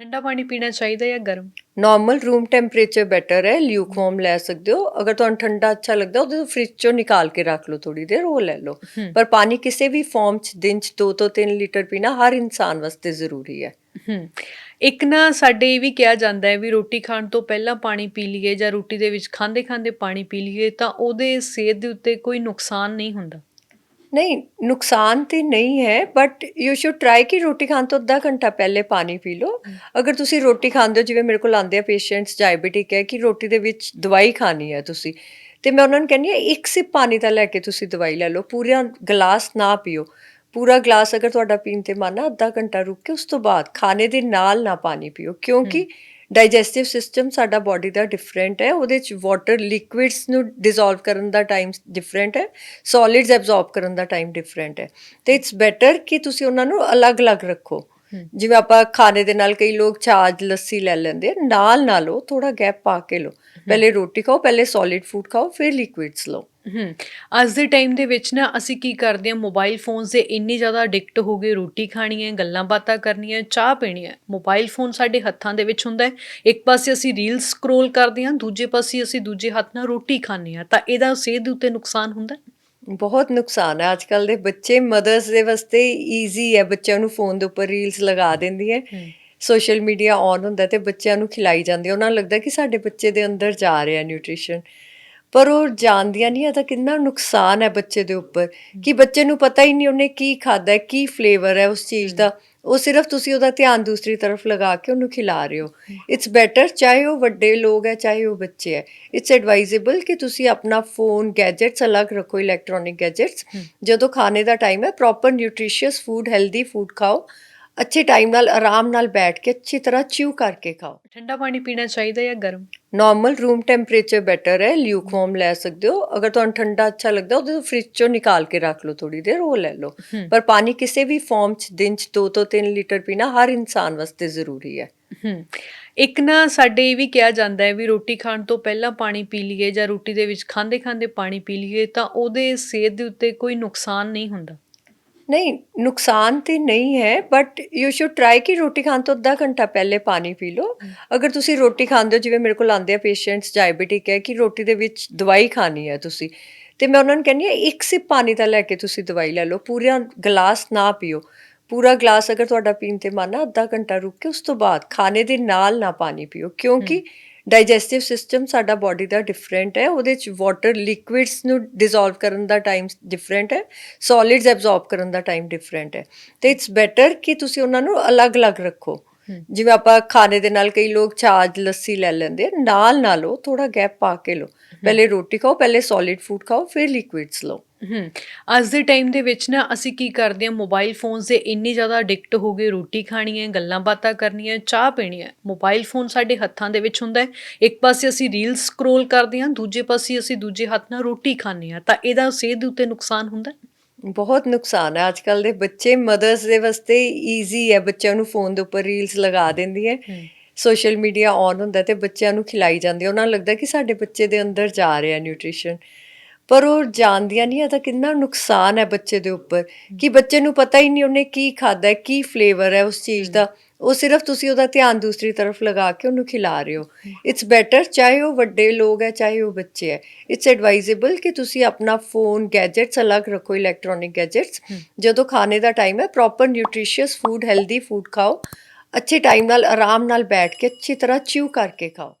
ਠੰਡਾ ਪਾਣੀ ਪੀਣਾ ਚਾਹੀਦਾ ਜਾਂ ਗਰਮ? ਨਾਰਮਲ ਰੂਮ ਟੈਂਪਰੇਚਰ ਬੈਟਰ ਹੈ ਲਿਊਕਵਾਰਮ ਲੈ ਸਕਦੇ ਹੋ। ਅਗਰ ਤੁਹਾਨੂੰ ਠੰਡਾ ਅੱਛਾ ਲੱਗਦਾ ਉਹਦੇ ਫ੍ਰਿਜ ਚੋਂ ਨਿਕਾਲ ਕੇ ਰੱਖ ਲਓ ਥੋੜੀ ਦੇਰ ਉਹ ਲੈ ਲਓ। ਪਰ ਪਾਣੀ ਕਿਸੇ ਵੀ ਫਾਰਮ ਚ ਦਿਨ ਚ 2 ਤੋਂ 3 ਲੀਟਰ ਪੀਣਾ ਹਰ ਇਨਸਾਨ ਵਾਸਤੇ ਜ਼ਰੂਰੀ ਹੈ। ਹੂੰ। ਇੱਕ ਨਾ ਸਾਡੇ ਇਹ ਵੀ ਕਿਹਾ ਜਾਂਦਾ ਹੈ ਵੀ ਰੋਟੀ ਖਾਣ ਤੋਂ ਪਹਿਲਾਂ ਪਾਣੀ ਪੀ ਲਈਏ ਜਾਂ ਰੋਟੀ ਦੇ ਵਿੱਚ ਖਾਂਦੇ ਖਾਂਦੇ ਪਾਣੀ ਪੀ ਲਈਏ ਤਾਂ ਉਹਦੇ ਸਿਹਤ ਦੇ ਉੱਤੇ ਕੋਈ ਨੁਕਸਾਨ ਨਹੀਂ ਹੁੰਦਾ। ਨਹੀਂ ਨੁਕਸਾਨ ਤੇ ਨਹੀਂ ਹੈ ਬਟ ਯੂ ਸ਼ੁਡ ਟਰਾਈ ਕਿ ਰੋਟੀ ਖਾਣ ਤੋਂ ਅੱਧਾ ਘੰਟਾ ਪਹਿਲੇ ਪਾਣੀ ਪੀ ਲਓ। ਅਗਰ ਤੁਸੀਂ ਰੋਟੀ ਖਾਂਦੇ ਹੋ ਜਿਵੇਂ ਮੇਰੇ ਕੋਲ ਆਉਂਦੇ ਆ ਪੇਸ਼ੈਂਟਸ ਡਾਇਬੀਟਿਕ ਹੈ ਕਿ ਰੋਟੀ ਦੇ ਵਿੱਚ ਦਵਾਈ ਖਾਣੀ ਹੈ ਤੁਸੀਂ ਤੇ ਮੈਂ ਉਹਨਾਂ ਨੂੰ ਕਹਿੰਦੀ ਹਾਂ ਇੱਕ ਸਿਪ ਪਾਣੀ ਦਾ ਲੈ ਕੇ ਤੁਸੀਂ ਦਵਾਈ ਲੈ ਲਓ ਪੂਰਾ ਗਲਾਸ ਨਾ ਪੀਓ। ਪੂਰਾ ਗਲਾਸ ਅਗਰ ਤੁਹਾਡਾ ਪੀਣ ਤੇ ਮਨ ਆ ਅੱਧਾ ਘੰਟਾ ਰੁਕ ਕੇ ਉਸ ਤੋਂ ਬਾਅਦ ਖਾਣੇ ਦੇ ਨਾਲ ਨਾ ਪਾਣੀ ਪੀਓ ਕਿਉਂਕਿ ਡਾਈਜੈਸਟਿਵ ਸਿਸਟਮ ਸਾਡਾ ਬਾਡੀ ਦਾ ਡਿਫਰੈਂਟ ਹੈ, ਉਹਦੇ ਚ ਵਾਟਰ ਲਿਕੁਇਡਸ ਨੂੰ ਡਿਸੋਲਵ ਕਰਨ ਦਾ ਟਾਈਮ ਡਿਫਰੈਂਟ ਹੈ ਸੋਲਿਡਸ ਐਬਜ਼ੌਰਬ ਕਰਨ ਦਾ ਟਾਈਮ ਡਿਫਰੈਂਟ ਹੈ। ਤੇ ਇਟਸ ਬੈਟਰ ਕਿ ਤੁਸੀਂ ਉਹਨਾਂ ਨੂੰ ਅਲੱਗ-ਅਲੱਗ ਰੱਖੋ। ਜਿਵੇਂ ਆਪਾਂ ਖਾਣੇ ਦੇ ਨਾਲ ਕਈ ਲੋਕ ਛਾਜ ਲੱਸੀ ਲੈ ਲੈਂਦੇ ਆ ਨਾਲ ਨਾ ਲਓ ਥੋੜਾ ਗੈਪ ਪਾ ਕੇ ਲਓ। ਪਹਿਲੇ ਰੋਟੀ ਖਾਓ ਪਹਿਲੇ ਸੋਲਿਡ ਫੂਡ ਖਾਓ ਫਿਰ ਲਿਕੁਇਡਸ ਲਓ। ਅੱਜ ਦੇ ਟਾਈਮ ਦੇ ਵਿੱਚ ਨਾ ਅਸੀਂ ਕੀ ਕਰਦੇ ਹਾਂ ਮੋਬਾਈਲ ਫੋਨਸ ਦੇ ਇੰਨੀ ਜ਼ਿਆਦਾ ਐਡਿਕਟ ਹੋ ਗਏ ਰੋਟੀ ਖਾਣੀ ਹੈ ਗੱਲਾਂ ਬਾਤਾਂ ਕਰਨੀਆਂ ਚਾਹ ਪੀਣੀ ਹੈ। ਮੋਬਾਈਲ ਫੋਨ ਸਾਡੇ ਹੱਥਾਂ ਦੇ ਵਿੱਚ ਹੁੰਦਾ ਹੈ। ਇੱਕ ਪਾਸੇ ਅਸੀਂ ਰੀਲ ਸਕਰੋਲ ਕਰਦੇ ਹਾਂ ਦੂਜੇ ਪਾਸੇ ਅਸੀਂ ਦੂਜੇ ਹੱਥ ਨਾਲ ਰੋਟੀ ਖਾਂਦੇ ਹਾਂ। ਤਾਂ ਇਹਦਾ ਸਿਹਤ ਦੇ ਉੱਤੇ ਨੁਕਸਾਨ ਹੁੰਦਾ ਹੈ? ਬਹੁਤ ਨੁਕਸਾਨ ਹੈ। ਅੱਜ ਕੱਲ ਦੇ ਬੱਚੇ ਮਦਰਸ ਦੇ ਵਾਸਤੇ ਈਜ਼ੀ ਹੈ। ਬੱਚਿਆਂ ਨੂੰ ਫੋਨ ਦੇ ਉੱਪਰ ਰੀਲਸ ਲਗਾ ਦਿੰਦੀ ਹੈ। ਸੋਸ਼ਲ ਮੀਡੀਆ ਔਨ ਹੁੰਦਾ ਤੇ ਬੱਚਿਆਂ ਨੂੰ ਖਿਲਾਈ ਜਾਂਦੀ ਹੈ। ਉਹਨਾਂ ਨੂੰ ਲੱਗਦਾ ਕਿ ਸਾਡੇ ਬੱਚੇ ਦੇ ਅੰਦਰ ਜਾ ਰਿਹਾ ਨਿਊਟ੍ਰੀਸ਼ਨ ਪਰ ਉਹ ਜਾਣਦੀਆਂ ਨਹੀਂ ਇਹਦਾ ਕਿੰਨਾ ਨੁਕਸਾਨ ਹੈ ਬੱਚੇ ਦੇ ਉੱਪਰ। ਕਿ ਬੱਚੇ ਨੂੰ ਪਤਾ ਹੀ ਨਹੀਂ ਉਹਨੇ ਕੀ ਖਾਦਾ ਹੈ ਕੀ ਫਲੇਵਰ ਹੈ ਉਸ ਚੀਜ਼ ਦਾ। ਉਹ ਸਿਰਫ ਤੁਸੀਂ ਉਹਦਾ ਧਿਆਨ ਦੂਸਰੀ ਤਰਫ ਲਗਾ ਕੇ ਉਹਨੂੰ ਖਿਲਾ ਰਹੇ ਹੋ। ਇਟਸ ਬੈਟਰ ਚਾਹੇ ਉਹ ਵੱਡੇ ਲੋਕ ਹੈ ਚਾਹੇ ਉਹ ਬੱਚੇ ਹੈ। ਇਟਸ ਐਡਵਾਈਜ਼ੇਬਲ ਕਿ ਤੁਸੀਂ ਆਪਣਾ ਫੋਨ ਗੈਜਟਸ ਅਲੱਗ ਰੱਖੋ ਇਲੈਕਟ੍ਰੋਨਿਕ ਗੈਜਟਸ ਜਦੋਂ ਖਾਣੇ ਦਾ ਟਾਈਮ ਹੈ proper nutritious food healthy food ਖਾਓ। ਅੱਛੇ ਟਾਈਮ ਨਾਲ ਆਰਾਮ ਨਾਲ ਬੈਠ ਕੇ ਅੱਛੀ ਤਰ੍ਹਾਂ ਚਿਊ ਕਰਕੇ ਖਾਓ। ਠੰਡਾ ਪਾਣੀ ਪੀਣਾ ਚਾਹੀਦਾ ਜਾਂ ਗਰਮ? ਨਾਰਮਲ ਰੂਮ ਟੈਂਪਰੇਚਰ ਬੈਟਰ ਹੈ ਲਿਊਕਵਾਰਮ ਲੈ ਸਕਦੇ ਹੋ। ਅਗਰ ਤੁਹਾਨੂੰ ਠੰਡਾ ਅੱਛਾ ਲੱਗਦਾ ਉਹਦੇ ਫ੍ਰਿਜ ਚੋਂ ਨਿਕਾਲ ਕੇ ਰੱਖ ਲਓ ਥੋੜੀ ਦੇਰ ਉਹ ਲੈ ਲਓ। ਪਰ ਪਾਣੀ ਕਿਸੇ ਵੀ ਫਾਰਮ ਚ ਦਿਨ ਚ 2 ਤੋਂ 3 ਲੀਟਰ ਪੀਣਾ ਹਰ ਇਨਸਾਨ ਵਾਸਤੇ ਜ਼ਰੂਰੀ ਹੈ। ਹੂੰ। ਇੱਕ ਨਾ ਸਾਡੇ ਇਹ ਵੀ ਕਿਹਾ ਜਾਂਦਾ ਹੈ ਵੀ ਰੋਟੀ ਖਾਣ ਤੋਂ ਪਹਿਲਾਂ ਪਾਣੀ ਪੀ ਲਈਏ ਜਾਂ ਰੋਟੀ ਦੇ ਵਿੱਚ ਖਾਂਦੇ ਖਾਂਦੇ ਪਾਣੀ ਪੀ ਲਈਏ ਤਾਂ ਉਹਦੇ ਸਿਹਤ ਦੇ ਉੱਤੇ ਕੋਈ ਨੁਕਸਾਨ ਨਹੀਂ ਹੁੰਦਾ। ਨਹੀਂ ਨੁਕਸਾਨ ਤੇ ਨਹੀਂ ਹੈ ਬਟ ਯੂ ਸ਼ੁਡ ਟਰਾਈ ਕਿ ਰੋਟੀ ਖਾਣ ਤੋਂ ਅੱਧਾ ਘੰਟਾ ਪਹਿਲੇ ਪਾਣੀ ਪੀ ਲਓ। ਅਗਰ ਤੁਸੀਂ ਰੋਟੀ ਖਾਂਦੇ ਹੋ ਜਿਵੇਂ ਮੇਰੇ ਕੋਲ ਆਉਂਦੇ ਆ ਪੇਸ਼ੈਂਟਸ ਡਾਇਬੀਟਿਕ ਹੈ ਕਿ ਰੋਟੀ ਦੇ ਵਿੱਚ ਦਵਾਈ ਖਾਣੀ ਹੈ ਤੁਸੀਂ ਤੇ ਮੈਂ ਉਹਨਾਂ ਨੂੰ ਕਹਿੰਦੀ ਹਾਂ ਇੱਕ ਸਿਪ ਪਾਣੀ ਦਾ ਲੈ ਕੇ ਤੁਸੀਂ ਦਵਾਈ ਲੈ ਲਓ ਪੂਰਾ ਗਲਾਸ ਨਾ ਪੀਓ। ਪੂਰਾ ਗਲਾਸ ਅਗਰ ਤੁਹਾਡਾ ਪੀਣ ਤੇ ਮਨ ਆ ਅੱਧਾ ਘੰਟਾ ਰੁਕ ਕੇ ਉਸ ਤੋਂ ਬਾਅਦ ਖਾਣੇ ਦੇ ਨਾਲ ਨਾ ਪਾਣੀ ਪੀਓ ਕਿਉਂਕਿ ਡਾਈਜੈਸਟਿਵ ਸਿਸਟਮ ਸਾਡਾ ਬਾਡੀ ਦਾ ਡਿਫਰੈਂਟ ਹੈ ਉਹਦੇ ਚ ਵਾਟਰ ਲਿਕੁਇਡਸ ਨੂੰ ਡਿਸੋਲਵ ਕਰਨ ਦਾ ਟਾਈਮ ਡਿਫਰੈਂਟ ਹੈ ਸੋਲਿਡਸ ਐਬਜ਼ੌਰਬ ਕਰਨ ਦਾ ਟਾਈਮ ਡਿਫਰੈਂਟ ਹੈ। ਤੇ ਇਟਸ ਬੈਟਰ ਕਿ ਤੁਸੀਂ ਉਹਨਾਂ ਨੂੰ ਅਲੱਗ-ਅਲੱਗ ਰੱਖੋ। ਜਿਵੇਂ ਆਪਾਂ ਖਾਣੇ ਦੇ ਨਾਲ ਕਈ ਲੋਕ ਛਾਜ ਲੱਸੀ ਲੈ ਲੈਂਦੇ ਆ ਨਾਲ ਨਾ ਲਓ ਥੋੜਾ ਗੈਪ ਪਾ ਕੇ ਲਓ। ਪਹਿਲੇ ਰੋਟੀ ਖਾਓ ਪਹਿਲੇ ਸੋਲਿਡ ਫੂਡ ਖਾਓ ਫਿਰ ਲਿਕੁਇਡਸ ਲਓ। ਹੂੰ ਅੱਜ ਦੇ ਟਾਈਮ ਦੇ ਵਿੱਚ ਨਾ ਅਸੀਂ ਕੀ ਕਰਦੇ ਹਾਂ ਮੋਬਾਈਲ ਫੋਨਸ ਦੇ ਇੰਨੀ ਜ਼ਿਆਦਾ ਐਡਿਕਟ ਹੋ ਗਏ ਰੋਟੀ ਖਾਣੀ ਹੈ ਗੱਲਾਂ ਬਾਤਾਂ ਕਰਨੀਆਂ ਚਾਹ ਪੀਣੀ ਹੈ। ਮੋਬਾਈਲ ਫੋਨ ਸਾਡੇ ਹੱਥਾਂ ਦੇ ਵਿੱਚ ਹੁੰਦਾ ਹੈ। ਇੱਕ ਪਾਸੇ ਅਸੀਂ ਰੀਲ ਸਕਰੋਲ ਕਰਦੇ ਹਾਂ ਦੂਜੇ ਪਾਸੇ ਅਸੀਂ ਦੂਜੇ ਹੱਥ ਨਾਲ ਰੋਟੀ ਖਾਂਦੇ ਹਾਂ। ਤਾਂ ਇਹਦਾ ਸਿਹਤ ਦੇ ਉੱਤੇ ਨੁਕਸਾਨ ਹੁੰਦਾ ਹੈ? ਬਹੁਤ ਨੁਕਸਾਨ ਹੈ। ਅੱਜ ਕੱਲ ਦੇ ਬੱਚੇ ਮਦਰਸ ਦੇ ਵਾਸਤੇ ਈਜ਼ੀ ਹੈ। ਬੱਚਿਆਂ ਨੂੰ ਫੋਨ ਦੇ ਉੱਪਰ ਰੀਲਸ ਲਗਾ ਦਿੰਦੀ ਹੈ। ਸੋਸ਼ਲ ਮੀਡੀਆ ਔਨ ਹੁੰਦਾ ਤੇ ਬੱਚਿਆਂ ਨੂੰ ਖਿਲਾਈ ਜਾਂਦੀ ਹੈ। ਉਹਨਾਂ ਨੂੰ ਲੱਗਦਾ ਕਿ ਸਾਡੇ ਬੱਚੇ ਦੇ ਅੰਦਰ ਜਾ ਰਿਹਾ ਨਿਊਟ੍ਰੀਸ਼ਨ ਪਰ ਉਹ ਜਾਣਦੀਆਂ ਨਹੀਂ ਇਹਦਾ ਕਿੰਨਾ ਨੁਕਸਾਨ ਹੈ ਬੱਚੇ ਦੇ ਉੱਪਰ। ਕਿ ਬੱਚੇ ਨੂੰ ਪਤਾ ਹੀ ਨਹੀਂ ਉਹਨੇ ਕੀ ਖਾਦਾ ਹੈ, ਕੀ ਫਲੇਵਰ ਹੈ ਉਸ ਚੀਜ਼ ਦਾ। ਉਹ ਸਿਰਫ ਤੁਸੀਂ ਉਹਦਾ ਧਿਆਨ ਦੂਸਰੀ ਤਰਫ ਲਗਾ ਕੇ ਉਹਨੂੰ ਖਿਲਾ ਰਹੇ ਹੋ। ਇਟਸ ਬੈਟਰ ਚਾਹੇ ਉਹ ਵੱਡੇ ਲੋਕ ਹੈ, ਚਾਹੇ ਉਹ ਬੱਚੇ ਹੈ। ਇਟਸ ਐਡਵਾਈਜ਼ੇਬਲ ਕਿ ਤੁਸੀਂ ਆਪਣਾ ਫੋਨ ਗੈਜਟਸ ਅਲੱਗ ਰੱਖੋ ਇਲੈਕਟ੍ਰੋਨਿਕ ਗੈਜਟਸ ਜਦੋਂ ਖਾਣੇ ਦਾ ਟਾਈਮ ਹੈ proper nutritious food healthy food ਖਾਓ। ਅੱਛੇ ਟਾਈਮ ਨਾਲ, ਆਰਾਮ ਨਾਲ ਬੈਠ ਕੇ, ਅੱਛੀ ਤਰ੍ਹਾਂ ਚਿਊ ਕਰਕੇ ਖਾਓ।